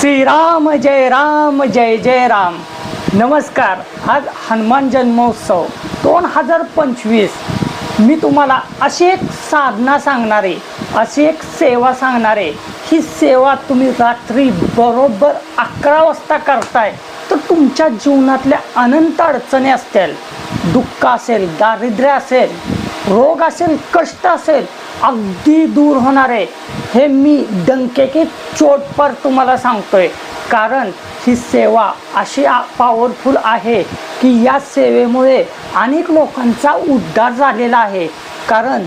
श्रीराम जय राम जय जय राम. नमस्कार. आज हनुमान जन्मोत्सव दोन हजार पंचवीस. मी तुम्हाला अशी एक साधना सांगणारे अशी एक सेवा सांगणारे ही सेवा तुम्ही रात्री बरोबर अकरा वाजता करताय तर तुमच्या जीवनातल्या अनंत अडचणी असतील. दुःख असेल दारिद्र्य असेल रोग असेल कष्ट असेल अगदी दूर होणार आहे. हे मी डंकेकी चोट पर तुम्हाला सांगतोय. कारण ही सेवा अशी पॉवरफुल आहे की या सेवेमुळे अनेक लोकांचा उद्धार झालेला आहे. कारण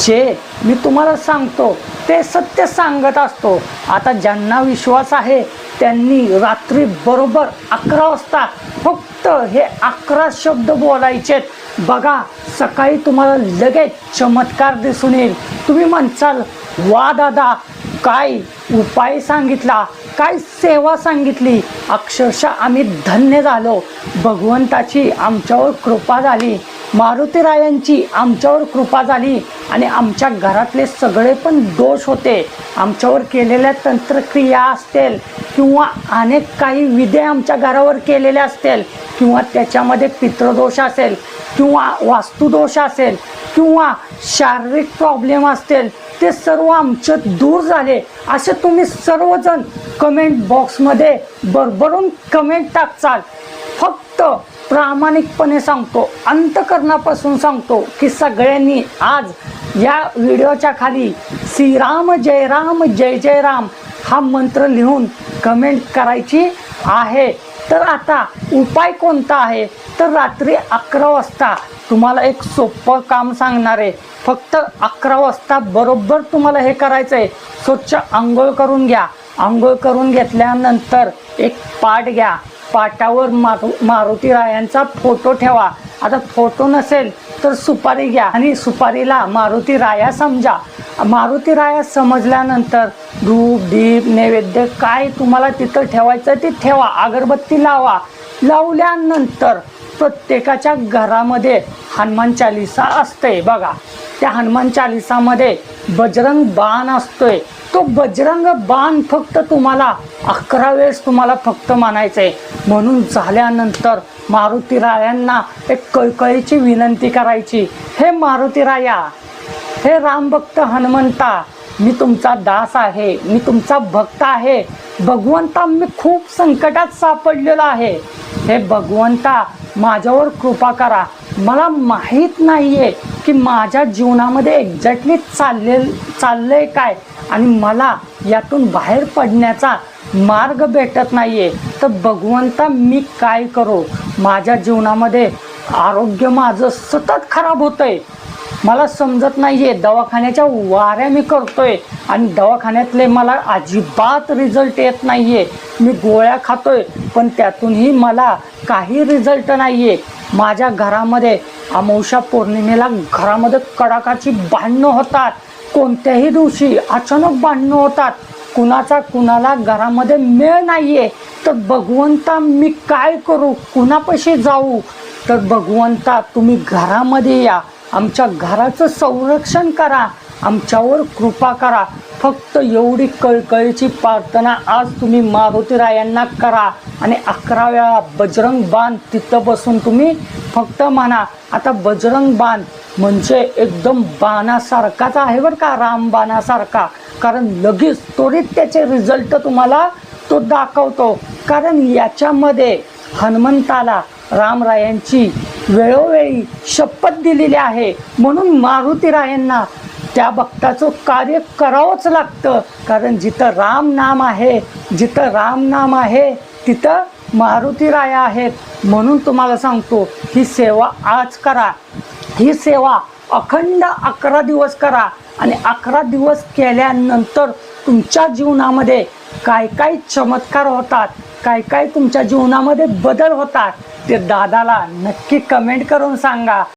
जे मी तुम्हाला सांगतो ते सत्य सांगत असतो. आता ज्यांना विश्वास आहे त्यांनी रात्री बरोबर अकरा वाजता फक्त हे अकरा शब्द बोलायचेत. बघा सकाळी तुम्हाला लगेच चमत्कार दिसून येईल. तुम्ही म्हणसाल वा दादा काय उपाय सांगितला काय सेवा सांगितली. अक्षरशः आम्ही धन्य झालो. भगवंताची आमच्यावर कृपा झाली. मारुतीरायांची आमच्यावर कृपा झाली आणि आमच्या घरातले सगळे पण दोष होते. आमच्यावर केलेल्या तंत्रक्रिया असतील किंवा अनेक काही विधे आमच्या घरावर केलेले असतील किंवा त्याच्यामध्ये पितृदोष असेल किंवा वास्तुदोष असेल किंवा शारीरिक प्रॉब्लेम असतील ते सर्व आमचे दूर झाले. असे तुम्ही सर्वजण कमेंट बॉक्समध्ये भरभरून कमेंट टाकचाल. फक्त प्रामाणिकपणे सांगतो अंतकरणापासून सांगतो की सगळ्यांनी आज या व्हिडिओच्या खाली श्रीराम जय राम जय जय राम हा मंत्र लिहून कमेंट करायची आहे. तर आता उपाय कोणता आहे? तर रात्री अकरा वाजता तुम्हाला एक सोपं काम सांगणार आहे. फक्त अकरा वाजता बरोबर तुम्हाला हे करायचं आहे स्वच्छ आंघोळ करून घ्या. आंघोळ करून घेतल्यानंतर एक पाट घ्या. पाटावर मारु मारुती रायांचा फोटो ठेवा. आता फोटो नसेल तर सुपारी घ्या आणि सुपारीला मारुती राया समजा. मारुती राया समजल्यानंतर धूप दीप नैवेद्य काय तुम्हाला तिथं ठेवायचं ते ठेवा. अगरबत्ती लावा. लावल्यानंतर प्रत्येकाच्या घरामध्ये हनुमान चालिसा असते बघा. त्या हनुमान चालिसामध्ये बजरंग बाण असतोय. तो बजरंग बाण फक्त तुम्हाला अकरा वेळेस तुम्हाला फक्त मानायचं आहे म्हणून झाल्यानंतर मारुती रायांना एक कळकळीची विनंती करायची. हे मारुती राया हे रामभक्त हनुमंता मी तुमचा दास आहे मी तुमचा भक्त आहे. भगवंता मी खूप संकटात सापडलेलो आहे. हे भगवंता माझ्यावर कृपा करा. मला माहीत नाही आहे की माझ्या जीवनामध्ये एक्झॅक्टली चालले आहे काय? आणि मला यातून बाहेर पडण्याचा मार्ग भेटत नाही आहे तर भगवंता मी काय करू? माझ्या जीवनामध्ये आरोग्य माझं सतत खराब होतंय. मला समजत नाही आहे दवाखान्याच्या वाऱ्या मी करतोय आणि दवाखान्यातले मला अजिबात रिझल्ट येत नाही आहे मी गोळ्या खातोय पण त्यातूनही मला काही रिझल्ट नाही आहे माझ्या घरामध्ये अमावस्या पौर्णिमेला घरामध्ये कडाकाची भांडणं होतात. कोणत्याही दिवशी अचानक भांडणं होतात. कुणाचा कुणाला घरामध्ये मेळ नाहीये. तर भगवंता मी काय करू? कुणापाशी जाऊ? तर भगवंता तुम्ही घरामध्ये या. आमच्या घराचं संरक्षण करा. आमच्यावर कृपा करा. फक्त एवढी कळकळीची प्रार्थना आज तुम्ही मारुतीरायांना करा. आणि अकरा वेळा बजरंग बाण तिथं बसून तुम्ही फक्त म्हणा आता बजरंग बाण म्हणजे एकदम बाणासारखाच आहे बरं का रामबाणासारखा कारण लगेच त्वरित त्याचे रिझल्ट तुम्हाला तो दाखवतो. कारण याच्यामध्ये हनुमंताला रामरायांची वेळोवेळी शपथ दिलेली आहे. म्हणून मारुतीरायांना त्या भक्ताचं कार्य करावंच लागतं. कारण जिथं राम नाम आहे जिथं राम नाम आहे तिथं मारुती राया आहेत. म्हणून तुम्हाला सांगतो ही सेवा आज करा. ही सेवा अखंड अकरा दिवस करा. आणि अकरा दिवस केल्यानंतर तुमच्या जीवनामध्ये काय काय चमत्कार होतात काय काय तुमच्या जीवनामध्ये बदल होतात ते दादाला नक्की कमेंट करून सांगा.